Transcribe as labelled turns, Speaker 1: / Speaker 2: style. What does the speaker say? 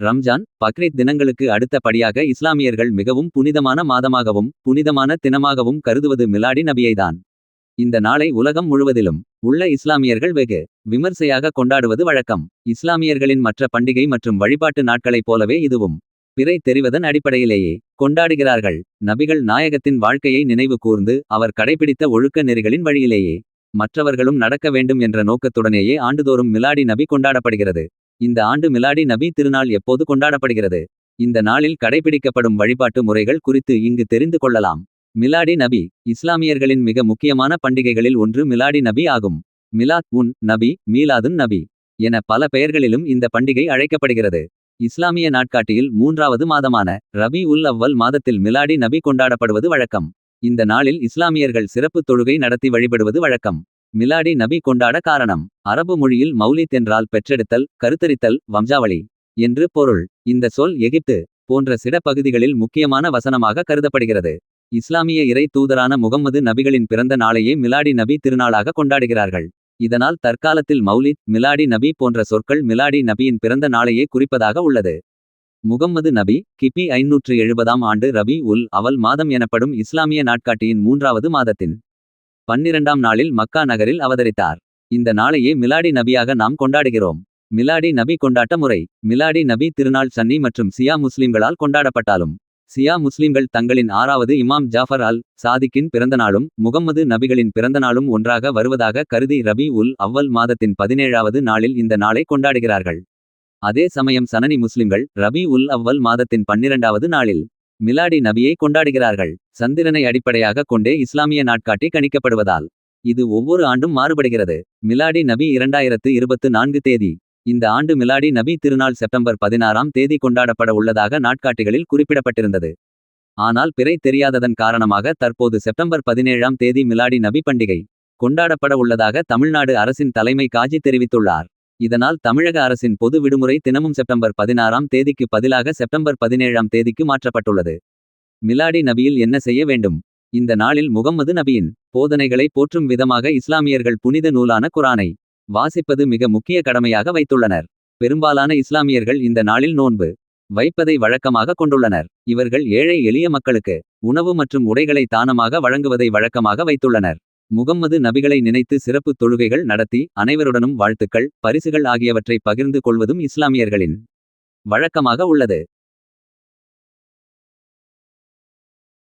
Speaker 1: ரம்ஜான் பக்ரீத் தினங்களுக்கு அடுத்த படியாக இஸ்லாமியர்கள் மிகவும் புனிதமான மாதமாகவும் புனிதமான தினமாகவும் கருதுவது மிலாடி நபியைதான். இந்த நாளை உலகம் முழுவதிலும் உள்ள இஸ்லாமியர்கள் வெகு விமர்சையாக கொண்டாடுவது வழக்கம். இஸ்லாமியர்களின் மற்ற பண்டிகை மற்றும் வழிபாட்டு நாட்களைப் போலவே இதுவும் பிறை தெரிவதன் அடிப்படையிலேயே கொண்டாடுகிறார்கள். நபிகள் நாயகத்தின் வாழ்க்கையை நினைவு கூர்ந்து அவர் கடைபிடித்த ஒழுக்க நெறிகளின் வழியிலேயே மற்றவர்களும் நடக்க வேண்டும் என்ற நோக்கத்துடனேயே ஆண்டுதோறும் மிலாடி நபி கொண்டாடப்படுகிறது. இந்த ஆண்டு மிலாடி நபி திருநாள் எப்போது கொண்டாடப்படுகிறது? இந்த நாளில் கடைபிடிக்கப்படும் வழிபாட்டு முறைகள் குறித்து இங்கு தெரிந்து கொள்ளலாம். மிலாடி நபி இஸ்லாமியர்களின் மிக முக்கியமான பண்டிகைகளில் ஒன்று மிலாடி நபி ஆகும். மிலாத் உன் நபி மீலாதுன் நபி என பல பெயர்களிலும் இந்த பண்டிகை அழைக்கப்படுகிறது. இஸ்லாமிய நாட்காட்டியில் மூன்றாவது மாதமான ரபி உல் அவ்வல் மாதத்தில் மிலாடி நபி கொண்டாடப்படுவது வழக்கம். இந்த நாளில் இஸ்லாமியர்கள் சிறப்பு தொழுகை நடத்தி வழிபடுவது வழக்கம். மிலாடி நபி கொண்டாட காரணம் அரபு மொழியில் மௌலித் என்றால் பெற்றெடுத்தல் கருத்தரித்தல் வம்சாவளி என்று பொருள். இந்த சொல் எகிப்து போன்ற சில பகுதிகளில் முக்கியமான வசனமாக கருதப்படுகிறது. இஸ்லாமிய இறை தூதரான முகம்மது நபிகளின் பிறந்த நாளையே மிலாடி நபி திருநாளாக கொண்டாடுகிறார்கள். இதனால் தற்காலத்தில் மௌலித் மிலாடி நபி போன்ற சொற்கள் மிலாடி நபியின் பிறந்த நாளையே குறிப்பதாக உள்ளது. முகம்மது நபி கிபி ஐநூற்று எழுபதாம் ஆண்டு ரபி உல் அவல் மாதம் எனப்படும் இஸ்லாமிய நாட்காட்டியின் மூன்றாவது மாதத்தின் பன்னிரண்டாம் நாளில் மக்கா நகரில் அவதரித்தார். இந்த நாளையே மிலாடி நபியாக நாம் கொண்டாடுகிறோம். மிலாடி நபி கொண்டாட்ட முறை மிலாடி நபி திருநாள் சன்னி மற்றும் சியா முஸ்லிம்களால் கொண்டாடப்பட்டாலும் சியா முஸ்லிம்கள் தங்களின் ஆறாவது இமாம் ஜாஃபர் அல் சாதிக்கின் பிறந்தநாளும் முகம்மது நபிகளின் பிறந்தநாளும் ஒன்றாக வருவதாக கருதி ரபி உல் அவ்வல் மாதத்தின் பதினேழாவது நாளில் இந்த நாளை கொண்டாடுகிறார்கள். அதே சமயம் சனனி முஸ்லிம்கள் ரபி உல் அவ்வல் மாதத்தின் பன்னிரண்டாவது நாளில் மிலாடி நபியை கொண்டாடுகிறார்கள். சந்திரனை அடிப்படையாக கொண்டே இஸ்லாமிய நாட்காட்டி கணிக்கப்படுவதால் இது ஒவ்வொரு ஆண்டும் மாறுபடுகிறது. மிலாடி நபி இரண்டாயிரத்து இருபத்து நான்கு தேதி இந்த ஆண்டு மிலாடி நபி திருநாள் செப்டம்பர் பதினாறாம் தேதி கொண்டாடப்பட உள்ளதாக நாட்காட்டிகளில் குறிப்பிடப்பட்டிருந்தது. ஆனால் பிறை தெரியாததன் காரணமாக தற்போது செப்டம்பர் பதினேழாம் தேதி மிலாடி நபி பண்டிகை கொண்டாடப்பட உள்ளதாக தமிழ்நாடு அரசின் தலைமை காஜி தெரிவித்துள்ளார். இதனால் தமிழக அரசின் பொது விடுமுறை தினமும் செப்டம்பர் பதினாறாம் தேதிக்கு பதிலாக செப்டம்பர் பதினேழாம் தேதிக்கு மாற்றப்பட்டுள்ளது. மிலாடி நபியில் என்ன செய்ய வேண்டும்? இந்த நாளில் முகம்மது நபியின் போதனைகளை போற்றும் விதமாக இஸ்லாமியர்கள் புனித நூலான குரானை வாசிப்பது மிக முக்கிய கடமையாக வைத்துள்ளனர். பெரும்பாலான இஸ்லாமியர்கள் இந்த நாளில் நோன்பு வைப்பதை வழக்கமாக கொண்டுள்ளனர். இவர்கள் ஏழை எளிய மக்களுக்கு உணவு மற்றும் உடைகளை தானமாக வழங்குவதை வழக்கமாக வைத்துள்ளனர். முகம்மது நபிகளை நினைத்து சிறப்பு தொழுகைகள் நடத்தி அனைவருடனும் வாழ்த்துக்கள் பரிசுகள் ஆகியவற்றை பகிர்ந்து கொள்வதும் இஸ்லாமியர்களின் வழக்கமாக உள்ளது.